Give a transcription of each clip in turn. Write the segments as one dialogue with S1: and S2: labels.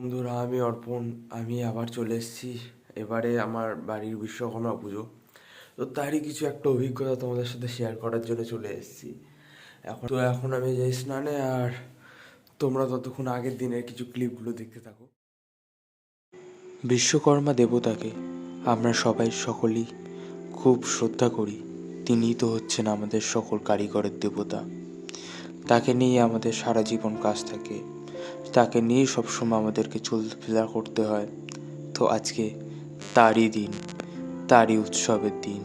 S1: বন্ধুরা, আমি অর্পণ। আমি আবার চলে এসেছি। এবারে আমার বাড়ির বিশ্বকর্মা পুজো। তো তারই কিছু একটা অভিজ্ঞতা তোমাদের সাথে শেয়ার করার জন্য চলে এসেছি। এখন তো এখন আমি যাই স্নানে, আর তোমরা ততক্ষণ আগের দিনের কিছু ক্লিপগুলো দেখতে থাকো। বিশ্বকর্মা দেবতাকে আমরা সবাই সকলেই খুব শ্রদ্ধা করি। তিনিই তো হচ্ছেন আমাদের সকল কারিগরের দেবতা। তাকে নিয়ে আমাদের সারা জীবন কাজ থাকে। তাকে নিয়ে সবসময় আমাদেরকে চলফেরা করতে হয়। তো আজকে তারই দিন, তারই উৎসবের দিন,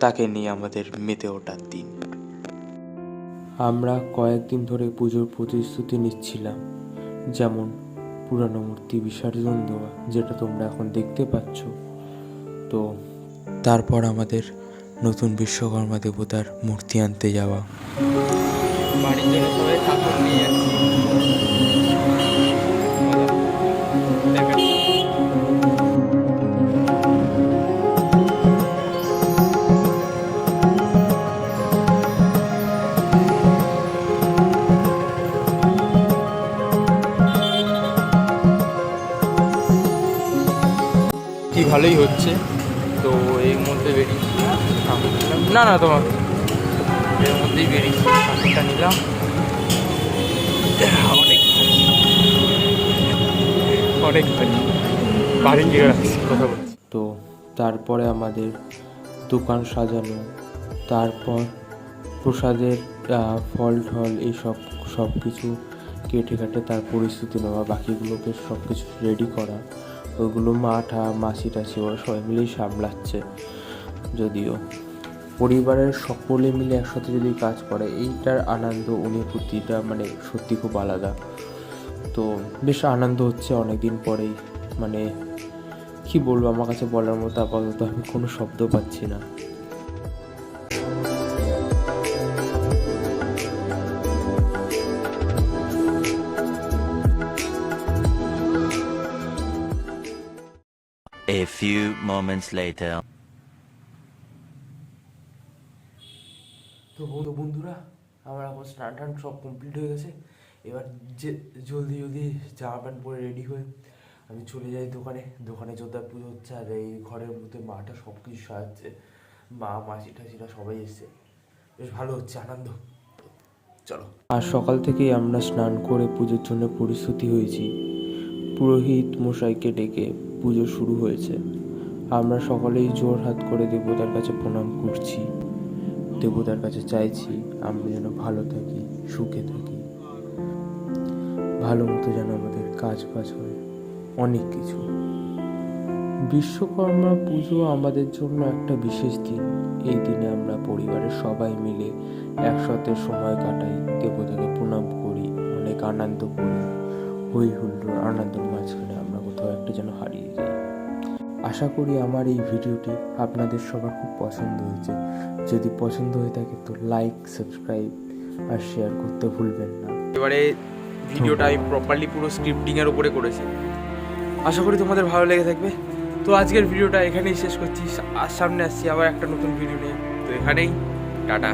S1: তাকে নিয়ে আমাদের মেতে ওঠার দিন। আমরা কয়েকদিন ধরে পুজোর প্রতিশ্রুতি নিচ্ছিলাম, যেমন পুরানো মূর্তি বিসর্জন দেওয়া, যেটা তোমরা এখন দেখতে পাচ্ছ। তো তারপর আমাদের নতুন বিশ্বকর্মা দেবতার মূর্তি আনতে যাওয়া।
S2: বাড়ির জন্য সবাই ঠাকুর নিয়ে কি ভালোই হচ্ছে। তো এর মধ্যে বেরিয়েছি না না, তোমার এর মধ্যেই বেরিয়েছি ঠাকুরটা নিলাম। অনেক বাড়ি কথা
S1: তো তারপরে আমাদের দোকান সাজানো, তারপর প্রসাদের ফল ঠল এইসব সব কিছু কেটে কাটে তার পরিস্থিতি নেওয়া, বাকিগুলোকে সব কিছু রেডি করা। ওইগুলো মাঠা মাসি টাসি ওরা সবাই মিলেই সামলাচ্ছে। যদিও পরিবারের সকলে মিলে একসাথে যদি কাজ করে, এইটার আনন্দ অনুভূতিটা মানে সত্যি খুব আলাদা। তো বেশ আনন্দ হচ্ছে অনেক দিন পরেই। মানে কি বলব, আমার কাছে বলার মতো আপাতত আমি কোনো শব্দ পাচ্ছি না।
S3: A few moments later.
S1: তো বন্ধু বন্ধুরা আমার এখন স্নান টান সব কমপ্লিট হয়ে গেছে। এবার যে জলদি জলদি জামা প্যান্ট পরে রেডি হয়ে আমি চলে যাই দোকানে। দোকানে জোরদার পুজো হচ্ছে আর এই ঘরের মধ্যে মাটা সব কিছু সাজাচ্ছে। মা মাসি টাসিরা সবাই এসছে। বেশ ভালো হচ্ছে আনন্দ। চলো। আর সকাল থেকেই আমরা স্নান করে পুজোর জন্য প্রস্তুতি হয়েছি। পুরোহিত মশাইকে ডেকে পুজো শুরু হয়েছে। আমরা সকলেই জোর হাত করে দেবতার কাছে প্রণাম করছি। দেবতার কাছে চাইছি আমরা যেন ভালো থাকি, সুখে থাকি। ভালো মতো যেন আমাদের কাজ বাজ হয়, অনেক কিছু। বিশ্বকর্মা পুজো আমাদের জন্য একটা বিশেষ দিন। এই দিনে আমরা পরিবারের সবাই মিলে একসাথে সময় কাটাই, দেবতাকে প্রণাম করি, অনেক আনন্দ করি। হই হুল্লোড় আনন্দের মাঝখানে আমরা কোথাও একটা যেন হারিয়ে যাই। আশা করি আমার এই ভিডিওটি আপনাদের সবার খুব পছন্দ হয়েছে। যদি পছন্দ হয়ে থাকে তো লাইক সাবস্ক্রাইব আর শেয়ার করতে ভুলবেন না।
S2: এবারে ভিডিওটা আমি প্রপারলি পুরো স্ক্রিপ্টিং এর উপরে করেছি। আশা করি তোমাদের ভালো লেগে থাকবে। তো আজকের ভিডিওটা এখানেই শেষ করছি। সামনে আসছি আবার একটা নতুন ভিডিও নিয়ে। তো এখানেই, টাটা।